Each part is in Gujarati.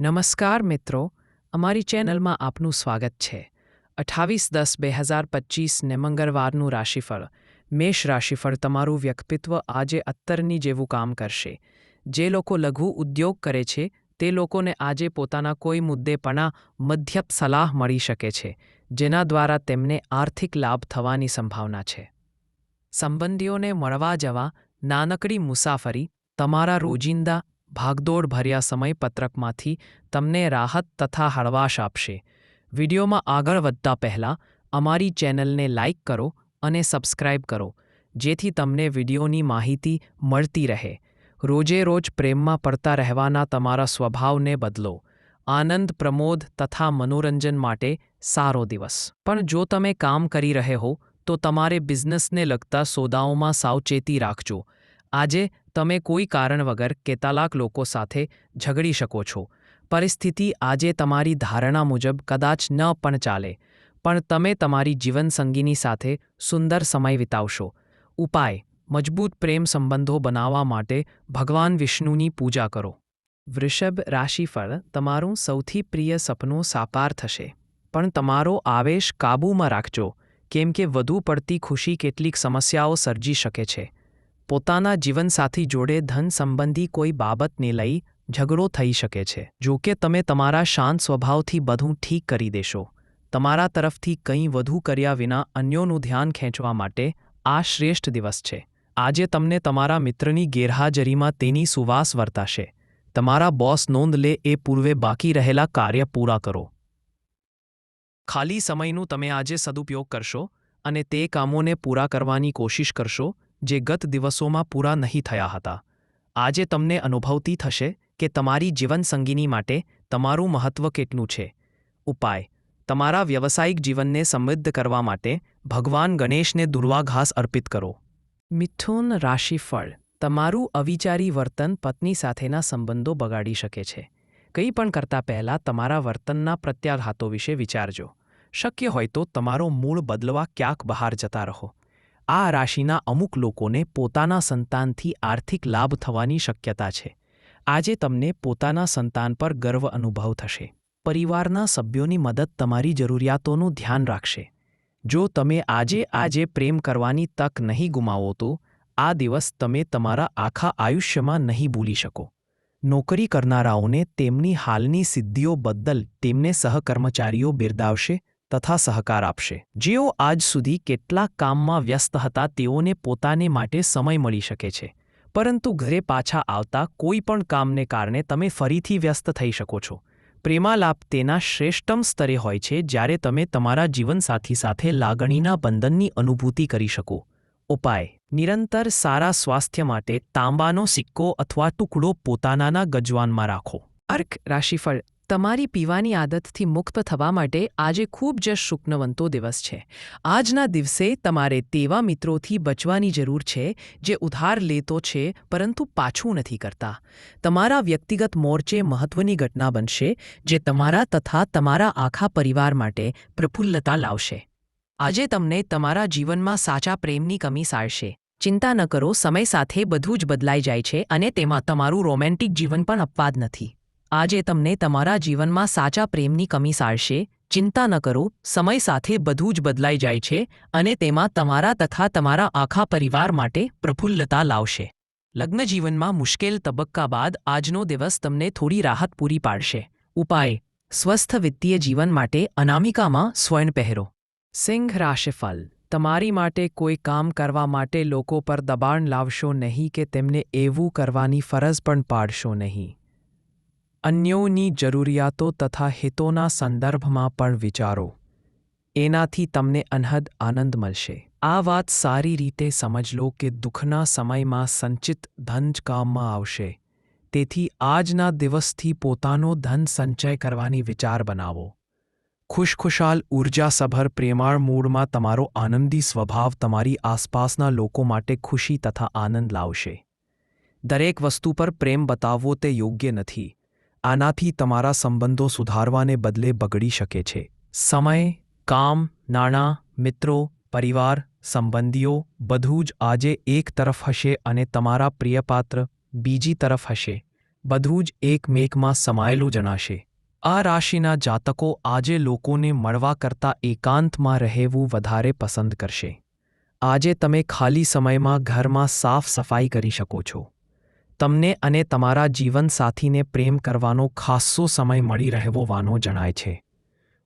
નમસ્કાર મિત્રો, અમારી ચેનલમાં આપનું સ્વાગત છે. અઠ્ઠાવીસ દસ બે હજાર પચીસને મંગળવારનું રાશિફળ. મેષ રાશિફળ તમારું વ્યક્તિત્વ આજે અત્તરની જેવું કામ કરશે. જે લોકો લઘુ ઉદ્યોગ કરે છે, તે લોકોને આજે પોતાના કોઈ મુદ્દે પણ મધ્યપ સલાહ મળી શકે છે, જેના દ્વારા તેમને આર્થિક લાભ થવાની સંભાવના છે. સંબંધીઓને મળવા જવા નાનકડી મુસાફરી, તમારા રોજિંદા ભાગદોડ ભર્યા સમયપત્રકમાંથી તમને રાહત તથા હળવાશ આપશે. વિડીયોમાં આગળ વધતા પહેલાં અમારી ચેનલને લાઇક કરો અને સબસ્ક્રાઇબ કરો, જેથી તમને વિડીયોની માહિતી મળતી રહે. રોજે રોજ પ્રેમમાં પડતા રહેવાના તમારા સ્વભાવને બદલો. આનંદ, પ્રમોદ તથા મનોરંજન માટે સારો દિવસ. પણ જો તમે કામ કરી રહે હો, તો તમારે બિઝનેસને લગતા સોદાઓમાં સાવચેતી રાખજો. આજે તમે કોઈ કારણ વગર કેતાલાક લોકો સાથે ઝઘડી શકો છો. પરિસ્થિતિ આજે તમારી ધારણા મુજબ કદાચ ન પણ ચાલે, પણ તમે તમારી જીવનસંગીની સાથે સુંદર સમય વિતાવશો. ઉપાય, મજબૂત પ્રેમ સંબંધો બનાવવા માટે ભગવાન વિષ્ણુની પૂજા કરો. વૃષભ રાશિફળ તમારું સૌથી પ્રિય સપનું સાકાર થશે, પણ તમારો આવેશ કાબૂમાં રાખજો, કેમ કે વધુ પડતી ખુશી કેટલીક સમસ્યાઓ સર્જી શકે છે. પોતાના જીવનસાથી જોડે ધન સંબંધી કોઈ બાબતને લઈ ઝઘડો થઈ શકે છે. જો કે તમે તમારા શાંત સ્વભાવથી બધું ઠીક કરી દેશો. તમારા તરફથી કંઈ વધુ કર્યા વિના અન્યોનું ધ્યાન ખેંચવા માટે આ શ્રેષ્ઠ દિવસ છે. આજે તમને તમારા મિત્રની ગેરહાજરીમાં તેની સુવાસ વર્તાશે. તમારા બોસ નોંધ લે એ પૂર્વે બાકી રહેલા કાર્ય પૂરા કરો. ખાલી સમયનું તમે આજે સદુપયોગ કરશો અને તે કામોને પૂરા કરવાની કોશિશ કરશો જે ગત દિવસોમાં પૂરા નહીં થયા હતા. આજે તમને અનુભવતી થશે કે તમારી જીવનસંગીની માટે તમારું મહત્વ કેટલું છે. ઉપાય. તમારા વ્યવસાયિક જીવનને સમૃદ્ધ કરવા માટે ભગવાન ગણેશને દુર્વાઘાસ અર્પિત કરો. મિથુન રાશિફળ. તમારું અવિચારી વર્તન પત્ની સાથેના સંબંધો બગાડી શકે છે. કંઈ પણ કરતા પહેલાં તમારા વર્તનના પ્રત્યાઘાતો વિશે વિચારજો. શક્ય હોય તો તમારો મૂળ બદલવા ક્યાંક બહાર જતા રહો. આ રાશિના અમુક લોકોને પોતાના સંતાનથી આર્થિક લાભ થવાની શક્યતા છે. આજે તમને પોતાના સંતાન પર ગર્વ અનુભવ થશે. પરિવારના સભ્યોની મદદ તમારી જરૂરિયાતોનું ધ્યાન રાખશે. જો તમે આજે આજે પ્રેમ કરવાની તક નહીં ગુમાવો તો, આ દિવસ તમે તમારા આખા આયુષ્યમાં નહીં ભૂલી શકો. નોકરી કરનારાઓને તેમની હાલની સિદ્ધિઓ બદલ તેમને સહકર્મચારીઓ બિરદાવશે તથા સહકાર આપશે. જેઓ આજ સુધી કેટલાક કામમાં વ્યસ્ત હતા, તેઓને પોતાને માટે સમય મળી શકે છે. પરંતુ ઘરે પાછા આવતા કોઈ પણ કામને કારણે તમે ફરીથી વ્યસ્ત થઈ શકો છો. પ્રેમાલાપ તેના શ્રેષ્ઠમ સ્તરે હોય છે, જ્યારે તમે તમારા જીવનસાથી સાથે લાગણીના બંધનની અનુભૂતિ કરી શકો. ઉપાય. નિરંતર સારા સ્વાસ્થ્ય માટે તાંબાનો સિક્કો અથવા ટુકડો પોતાનાના ગજવાનમાં રાખો. અર્ક રાશિફળ. તમારી પીવાની આદતથી મુક્ત થવા માટે આજે ખૂબ જ શુકનવંતો દિવસ છે. આજના દિવસે તમારે તેવા મિત્રોથી બચવાની જરૂર છે, જે ઉધાર લેતો છે, પરંતુ પાછું નથી કરતા. તમારા વ્યક્તિગત મોરચે મહત્વની ઘટના બનશે, જે તમારા તથા તમારા આખા પરિવાર માટે પ્રફુલ્લતા લાવશે. આજે તમને તમારા જીવનમાં સાચા પ્રેમની કમી સારશે. ચિંતા ન કરો, સમય સાથે બધું જ બદલાઈ જાય છે અને તેમાં તમારું રોમેન્ટિક જીવન પણ અપવાદ નથી. આજે તમને તમારા જીવનમાં સાચા પ્રેમની કમી સારશે, ચિંતા ન કરો, સમય સાથે બધું જ બદલાઈ જાય છે અને તેમાં તમારા તથા તમારા આખા પરિવાર માટે પ્રફુલ્લતા લાવશે. લગ્ન જીવનમાં મુશ્કેલ તબક્કા બાદ આજનો દિવસ તમને થોડી રાહત પૂરી પાડશે. ઉપાય, સ્વસ્થ વિત્તીય જીવન માટે અનામિકામાં સ્વર્ણ પહેરો. સિંહ રાશિફલ તમારી માટે કોઈ કામ કરવા માટે લોકો પર દબાણ લાવશો નહીં કે તેમને એવું કરવાની ફરજ પણ પાડશો નહીં. અન્યોની જરૂરિયાતો તથા હિતોના સંદર્ભમાં પણ વિચારો. એનાથી તમને અનહદ આનંદ મળશે. આ વાત સારી રીતે સમજ લો કે દુઃખના સમયમાં સંચિત ધન જ કામમાં આવશે. તેથી આજના દિવસથી પોતાનો ધન સંચય કરવાની વિચાર બનાવો. ખુશખુશાલ ઊર્જાસભર પ્રેમાળ મૂળમાં તમારો આનંદી સ્વભાવ તમારી આસપાસના લોકો માટે ખુશી તથા આનંદ લાવશે. દરેક વસ્તુ પર પ્રેમ બતાવવો તે યોગ્ય નથી. આનાથી તમારા સંબંધો સુધારવાને બદલે બગડી શકે છે. સમય, કામ, નાણાં, મિત્રો, પરિવાર, સંબંધીઓ, બધું જ આજે એક તરફ હશે અને તમારા પ્રિયપાત્ર બીજી તરફ હશે. બધું જ એકમેકમાં સમાયેલું જણાશે. આ રાશિના જાતકો આજે લોકોને મળવા કરતાં એકાંતમાં રહેવું વધારે પસંદ કરશે. આજે તમે ખાલી સમયમાં ઘરમાં સાફ સફાઈ કરી શકો છો. તમને અને તમારા જીવનસાથીને પ્રેમ કરવાનો ખાસ્સો સમય મળી રહેવાનો જણાય છે.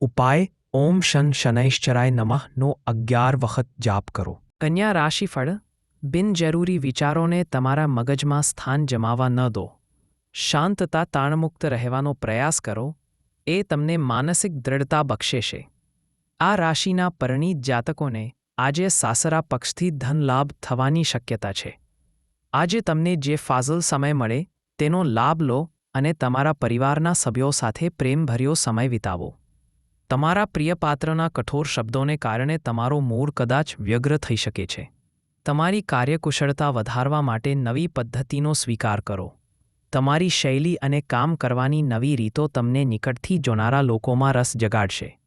ઉપાય, ઓમ શન શનૈશ્ચરાય નમઃનો અગિયાર વખત જાપ કરો. કન્યા રાશિફળ, બિનજરૂરી વિચારોને તમારા મગજમાં સ્થાન જમાવા ન દો. શાંતતા તાણમુક્ત રહેવાનો પ્રયાસ કરો. એ તમને માનસિક દ્રઢતા બક્ષેશે આ રાશિના પરિણીત જાતકોને આજે સાસરા પક્ષથી ધનલાભ થવાની શક્યતા છે. આજે તમને જે ફાઝલ સમય મળે, તેનો લાભ લો અને તમારા પરિવારના સભ્યો સાથે પ્રેમભર્યો સમય વિતાવો. તમારા પ્રિયપાત્રના કઠોર શબ્દોને કારણે તમારો મૂળ કદાચ વ્યગ્ર થઈ શકે છે. તમારી કાર્યકુશળતા વધારવા માટે નવી પદ્ધતિનો સ્વીકાર કરો. તમારી શૈલી અને કામ કરવાની નવી રીતો તમને નિકટથી જોનારા લોકોમાં રસ જગાડશે.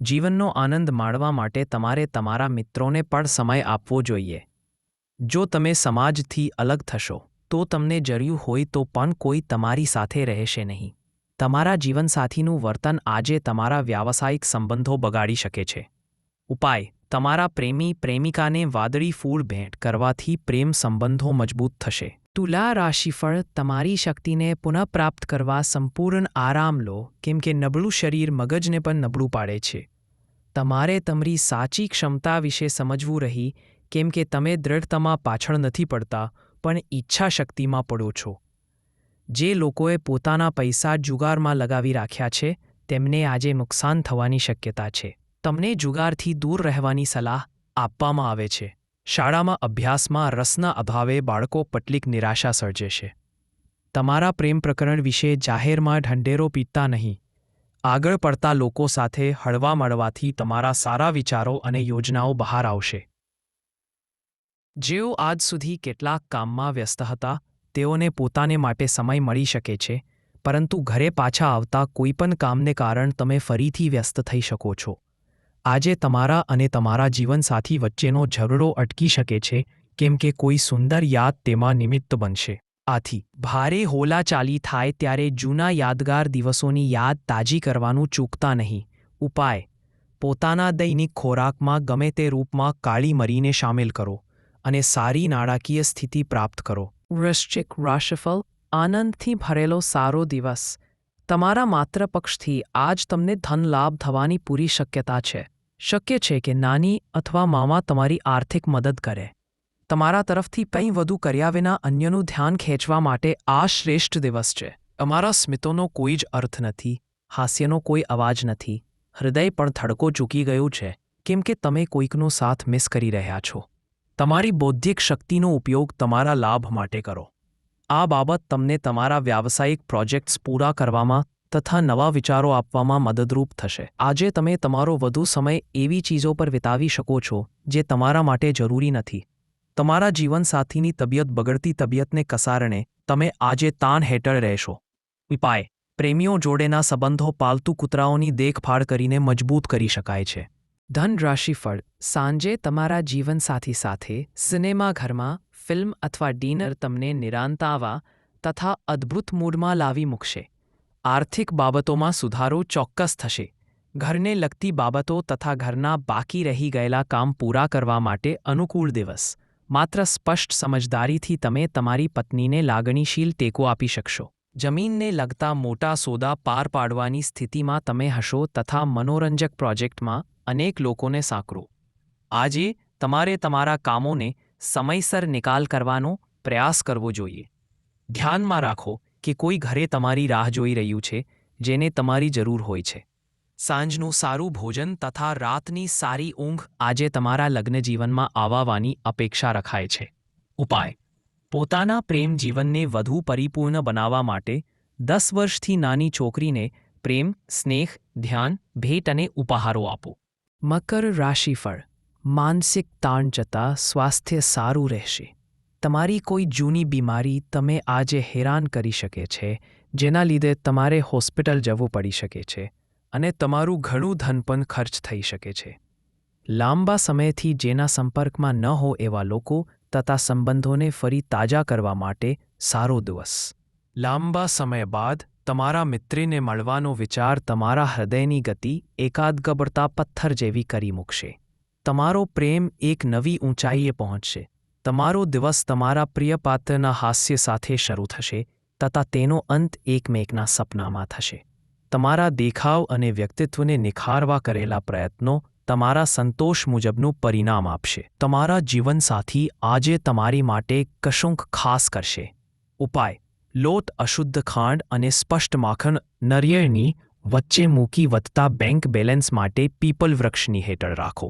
જીવનનો આનંદ માણવા માટે તમારે તમારા મિત્રોને પણ સમય આપવો જોઈએ. જો તમે સમાજથી અલગ થશો, તો તમને જર્યું હોય તો પણ કોઈ તમારી સાથે રહેશે નહીં. તમારા જીવનસાથીનું વર્તન આજે તમારા વ્યાવસાયિક સંબંધો બગાડી શકે છે. ઉપાય, તમારા પ્રેમી પ્રેમિકાને વાદળી ફૂલ ભેટ કરવાથી પ્રેમ સંબંધો મજબૂત થશે. તુલા રાશિફળ તમારી શક્તિને પુનઃપ્રાપ્ત કરવા સંપૂર્ણ આરામ લો, કેમ કે નબળું શરીર મગજને પણ નબળું પાડે છે. તમારે તમારી સાચી ક્ષમતા વિશે સમજવું રહી કેમ કે તમે દ્રઢતામાં પાછળ નથી પડતા, પણ ઈચ્છાશક્તિમાં પડો છો. જે લોકોએ પોતાના પૈસા જુગારમાં લગાવી રાખ્યા છે, તેમને આજે નુકસાન થવાની શક્યતા છે. તમને જુગારથી દૂર રહેવાની સલાહ આપવામાં આવે છે. શાળામાં અભ્યાસમાં રસના અભાવે બાળકો પટલીક નિરાશા સર્જે છે તમારા પ્રેમ પ્રકરણ વિશે જાહેરમાં ઢંઢેરો પીતા નહીં. આગળ પડતા લોકો સાથે હળવા મળવાથી તમારા સારા વિચારો અને યોજનાઓ બહાર આવશે. જેઓ આજ સુધી કેટલાક કામમાં વ્યસ્ત હતા, તેઓને પોતાને માટે સમય મળી શકે છે, પરંતુ ઘરે પાછા આવતા કોઈપણ કામને કારણ તમે ફરીથી વ્યસ્ત થઈ શકો છો. આજે તમારા અને તમારા જીવનસાથી વચ્ચેનો ઝઘડો અટકી શકે છે, કેમ કે કોઈ સુંદર યાદ તેમાં નિમિત્ત બનશે. આથી, ભારે હોલાચાલી થાય ત્યારે જૂના યાદગાર દિવસોની યાદ તાજી કરવાનું ચૂકતા નહીં. ઉપાય, પોતાના દૈનિક ખોરાકમાં ગમે તે રૂપમાં કાળી મરીને સામેલ કરો. અને સારી નાણાકીય સ્થિતિ પ્રાપ્ત કરો. વૃશ્ચિક રાશિફળ, આનંદથી ભરેલો સારો દિવસ. તમારા માત્ર પક્ષથી આજ તમને ધન લાભ થવાની પૂરી શક્યતા છે. શક્ય છે કે નાની અથવા મામા તમારી આર્થિક મદદ કરે. તમારા તરફથી કંઈ વધુ કર્યા વિના અન્યનું ધ્યાન ખેંચવા માટે આ શ્રેષ્ઠ દિવસ છે. અમારા સ્મિતોનો કોઈ જ અર્થ નથી, હાસ્યનો કોઈ અવાજ નથી. હૃદય પણ થડકો ચૂકી ગયું છે. કેમ કે તમે કોઈકનો સાથ મિસ કરી રહ્યા છો. તમારી બૌદ્ધિક શક્તિનો ઉપયોગ તમારા લાભ માટે કરો. આ બાબત તમને તમારા વ્યાવસાયિક પ્રોજેક્ટ્સ પૂરા કરવામાં તથા નવા વિચારો આપવામાં મદદરૂપ થશે. આજે તમે તમારો વધુ સમય એવી ચીજો પર વિતાવી શકો છો જે તમારા માટે જરૂરી નથી. તમારા જીવનસાથીની તબિયત બગડતી તબિયતને કસારણે તમે આજે તાણ હેઠળ રહેશો. ઉપાય. પ્રેમીઓ જોડેના સંબંધો પાલતુ કૂતરાઓની દેખભાળ કરીને મજબૂત કરી શકાય છે. ધન રાશિફળ સાંજે તમારા જીવનસાથી સાથે, સિનેમાઘરમાં, ફિલ્મ અથવા ડિનર તમને નિરાંતાવા તથા અદ્ભુત મૂડમાં લાવી મૂકશે. આર્થિક બાબતોમાં સુધારો ચોક્કસ થશે. ઘરને લગતી બાબતો તથા ઘરના બાકી રહી ગયેલા કામ પૂરા કરવા માટે અનુકૂળ દિવસ. માત્ર સ્પષ્ટ સમજદારીથી તમે તમારી પત્નીને લાગણીશીલ ટેકો આપી શકશો. જમીનને લગતા મોટા સોદા પાર પાડવાની સ્થિતિમાં તમે હશો તથા મનોરંજક પ્રોજેક્ટમાં અનેક લોકોને સાંકળો. આજે તમારે તમારા કામોને સમયસર નિકાલ કરવાનો પ્રયાસ કરવો જોઈએ. ધ્યાનમાં રાખો કે કોઈ ઘરે તમારી રાહ જોઈ રહ્યું છે, જેને તમારી જરૂર હોય છે. સાંજનું સારું ભોજન તથા રાતની સારી ઊંઘ આજે તમારા લગ્ન જીવનમાં આવવાની અપેક્ષા રખાય છે. ઉપાય. પોતાના પ્રેમ જીવનને વધુ પરિપૂર્ણ બનાવવા માટે દસ વર્ષથી નાની છોકરીને પ્રેમ, સ્નેહ, ધ્યાન, ભેટ અને ઉપહારો આપો. મકર રાશિફળ માનસિક તાણ જતાં સ્વાસ્થ્ય સારું રહેશે. તમારી કોઈ જૂની બીમારી તમે આજે હેરાન કરી શકે છે, જેના લીધે તમારે હોસ્પિટલ જવું પડી શકે છે અને તમારું ઘણું ધન પણ ખર્ચ થઈ શકે છે. લાંબા સમયથી જેના સંપર્કમાં ન હો એવા લોકો તથા સંબંધોને ફરી તાજા કરવા માટે સારો દિવસ. લાંબા સમય બાદ તમારા મિત્રને મળવાનો વિચાર તમારા હૃદયની ગતિ એકાદ ગબડતા પથ્થર જેવી કરી મૂકશે. તમારો પ્રેમ એક નવી ઊંચાઈએ પહોંચશે. તમારો દિવસ તમારા પ્રિય પાત્રના હાસ્ય સાથે શરૂ થશે તથા તેનો અંત એકમેકના સપનામાં થશે. તમારા દેખાવ અને વ્યક્તિત્વને નિખારવા કરેલા પ્રયત્નો તમારા સંતોષ મુજબનું પરિણામ આપશે. તમારા જીવનસાથી આજે તમારી માટે કશુંક ખાસ કરશે. ઉપાય. લોટ અશુદ્ધ ખાંડ અને સ્પષ્ટ માખણ નરિયેળની વચ્ચે મૂકી વધતા બેંક બેલેન્સ માટે પીપલ વૃક્ષની હેઠળ રાખો.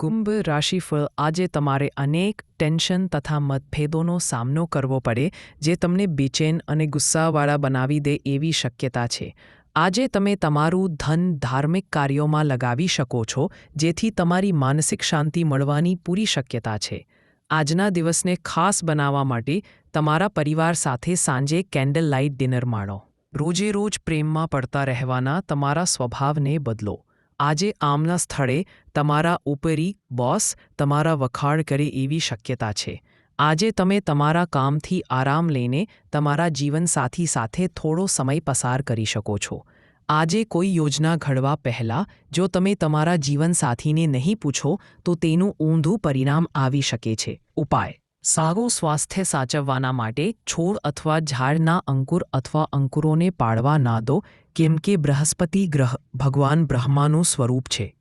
કુંભ રાશિફળ આજે તમારે અનેક ટેન્શન તથા મતભેદોનો સામનો કરવો પડે, જે તમને બેચેન અને ગુસ્સાવાળા બનાવી દે એવી શક્યતા છે. આજે તમે તમારું ધન ધાર્મિક કાર્યોમાં લગાવી શકો છો, જેથી તમારી માનસિક શાંતિ મળવાની પૂરી શક્યતા છે. આજના દિવસને ખાસ બનાવવા માટે તમારા પરિવાર સાથે સાંજે કેન્ડલ લાઇટ ડિનર માણો. રોજે રોજ પ્રેમમાં પડતા રહેવાના તમારા સ્વભાવને બદલો. આજે આમના સ્થળે તમારા ઉપરી બોસ તમારા વખાણ કરે એવી શક્યતા છે. આજે તમે તમારા કામથી આરામ લઈને તમારા જીવનસાથી સાથે થોડો સમય પસાર કરી શકો છો. આજે કોઈ યોજના ઘડવા પહેલાં જો તમે તમારા જીવનસાથીને નહીં પૂછો, તો તેનું ઊંધું પરિણામ આવી શકે છે. ઉપાય. સારું સ્વાસ્થ્ય સાચવવાના માટે છોડ અથવા ઝાડના અંકુર અથવા અંકુરોને પાડવા ના દો, કેમ કે બૃહસ્પતિ ગ્રહ ભગવાન બ્રહ્માનું સ્વરૂપ છે.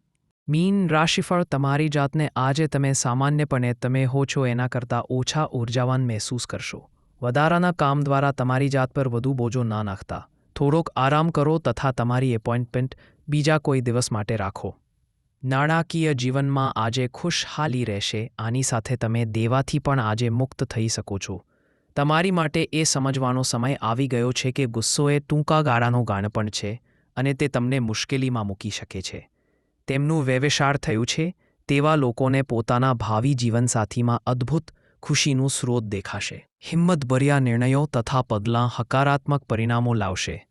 મીન રાશિફળ તમારી જાતને આજે તમે સામાન્યપણે તમે હો છો એના કરતાં ઓછા ઉર્જાવાન મહેસૂસ કરશો. વધારાના કામ દ્વારા તમારી જાત પર વધુ બોજો ના નાખતા. થોડોક આરામ કરો તથા તમારી એપોઇન્ટમેન્ટ બીજા કોઈ દિવસ માટે રાખો. નાણાકીય જીવનમાં આજે ખુશહાલી રહેશે, આની સાથે તમે દેવાથી પણ આજે મુક્ત થઈ શકો છો. તમારી માટે એ સમજવાનો સમય આવી ગયો છે કે ગુસ્સો એ ટૂંકા ગાળાનો ગાણપણ છે અને તે તમને મુશ્કેલીમાં મૂકી શકે છે. તેમનું વ્યવસાર થયું છે, તેવા લોકોને પોતાના ભાવિ જીવનસાથીમાં અદ્ભુત ખુશીનું સ્રોત દેખાશે. હિંમતભર્યા નિર્ણયો તથા પગલાં હકારાત્મક પરિણામો લાવશે.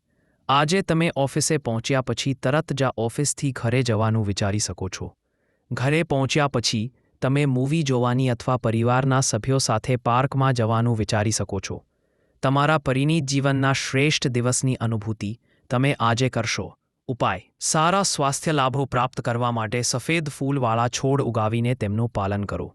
આજે તમે ઓફિસે પહોંચ્યા પછી તરત જ ઓફિસથી ઘરે જવાનું વિચારી શકો છો. ઘરે પહોંચ્યા પછી તમે મૂવી જોવાની અથવા પરિવારના સભ્યો સાથે પાર્કમાં જવાનું વિચારી શકો છો. તમારા પરિણીત જીવનના શ્રેષ્ઠ દિવસની અનુભૂતિ તમે આજે કરશો. ઉપાય, સારા સ્વાસ્થ્ય લાભો પ્રાપ્ત કરવા માટે સફેદ ફૂલવાળા છોડ ઉગાવીને તેમનું પાલન કરો.